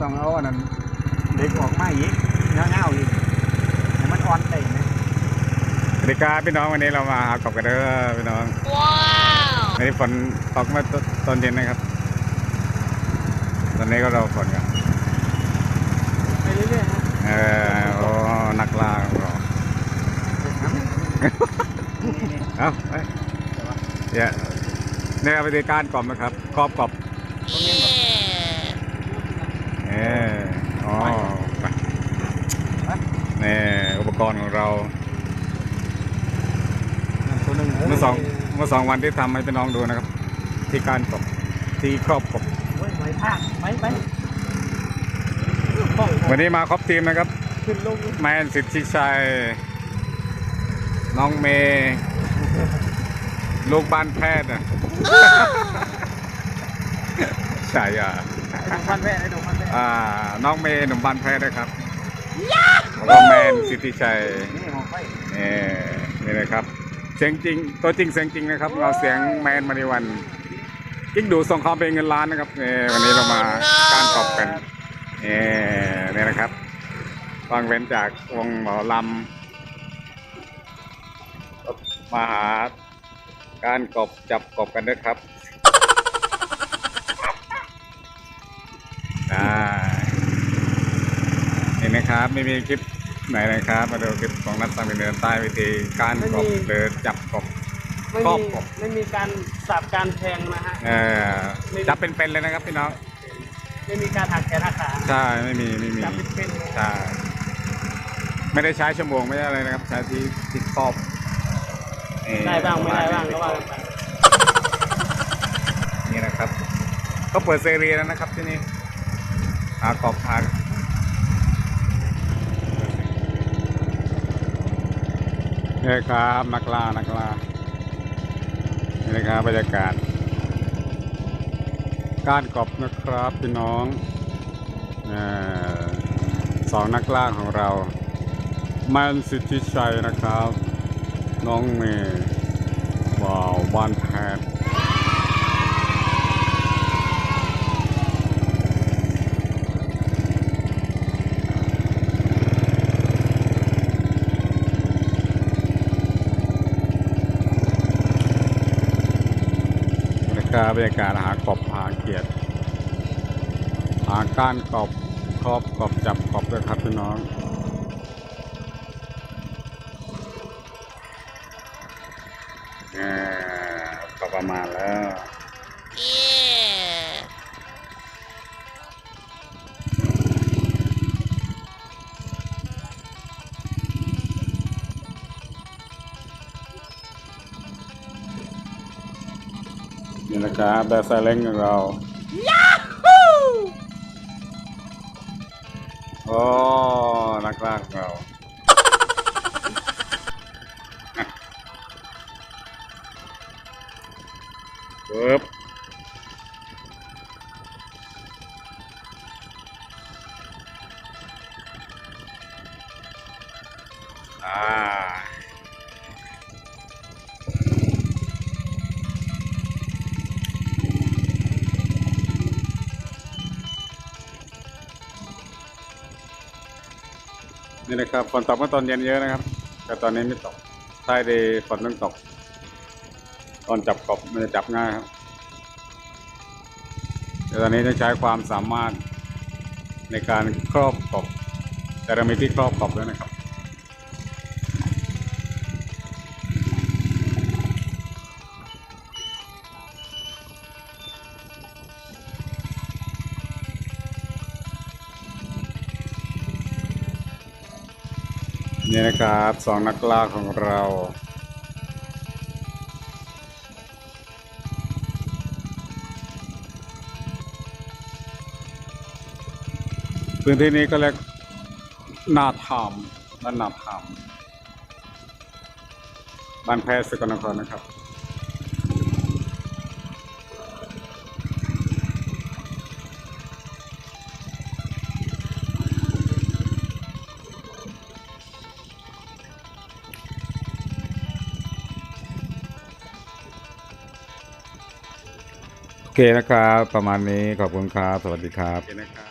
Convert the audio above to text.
อ้ผมยุดต้องเอาอันนั้นเด็กออกมาอีกเงาๆอีกให้มันอ่อนได้ไหมสวัสดีครับพี่น้องวันนี้เรามาหากบกันเด้อพี่น้องว้าววันนี้ฝนตกมาตตอนเย็นนะครับ ตอนนี้ก็รอฝนกันไปเรื่อยๆนะเออโอ้นักล่าของเรานี่เอาไปเดี๋ยวนี่ครับวิธีการกรอบนะครับครอบกรอบ เย้ เอ ออ๋อไปนี่อุปกรณ์ของเราๆตัวหนึ่งเมื่อสองเมื่อสองวันที่ทำให้พี่น้องดูนะครับ ที่การกรอบที่ครอบกรอบเฮ้ยไหวภาคไปไปวันนี้มาครบทีมนะครับขึ้นลงแมนสิทธิชัย น้องเมย์ลูกบ้านแพทย์นะใช่อะ ไอ้ดงพันแม่ไอ้ดงพันแม่อ่าน้องเมย์หนุ่มบ้านแพทย์นะครับแล้วก็แมนสิทธิชัยนี่มองไปนี่นี่นะครับ เสียงจริง ตัวจริงเสียงจริงนะครับ เราเสียงแมนมาในวันยิ่งดูส่งความเป็นเงินล้านนะครับนี่วันนี้เรามาการตอบกันนี่นี่นะครับฟังเว้นจากวงหมอลำมาหาการกบจับกบกันด้วยครับ นี่นะครับ ไม่มีคลิปไหนนะครับ มาดูคลิปของนัดสังเดินใต้วิธีการกบเดินจับกบ ไม่ครอบมีผม ไม่มีการสับการแทงนะฮะ เออจับเป็นๆเลยนะครับพี่น้องไม่มีการหักแขนหักขาใช่ไม่มีไม่มีจับเป็นๆเลยใช่ไม่ได้ใช้ชั่วโมงไม่ได้อะไรนะครับ ใช้ที่ที่ครอบเอ่อได้บ้างไม่ได้บ้างก็ว่ากันไปนี่นะครับก็เปิดเซรีแล้วนะครับที่นี่หากรอบหา นี่ครับนักล่านักล่านี่นะครับบรรยากาศ การกอบนะครับพี่น้องอสองนักล่าของเรา มันสิทธิชัยนะครับ น้องเมย์ว้าวบ้านแพทย์ ครับรรยากาศหากบหาเกียรติหาก้านกบครอบกบจับกบด้วยครับพี่น้องอ่าก็ประมาณแล้ว นี่นะครับแบบไซเลนของเราโอ้นักล่าของเราปึ๊บ นี่นะครับฝนตกเมื่อตอนเย็นเยอะนะครับ แต่ตอนนี้ไม่ตกใต้ดีฝนต้องตก ตอนจับกบมันจะจับง่ายครับแต่ตอนนี้ต้องใช้ความสามารถในการครอบกบแต่เรามีที่ครอบกบแล้วนะครับ นี่นะครับสองนักล่าของเราพื้นที่นี้ก็เรียกนาธามบ้านนาธามบ้านแพทย์สกลนครนะครับ เคนะครับ ประมาณนี้ขอบคุณครับ สวัสดีครับโอเคนะครับ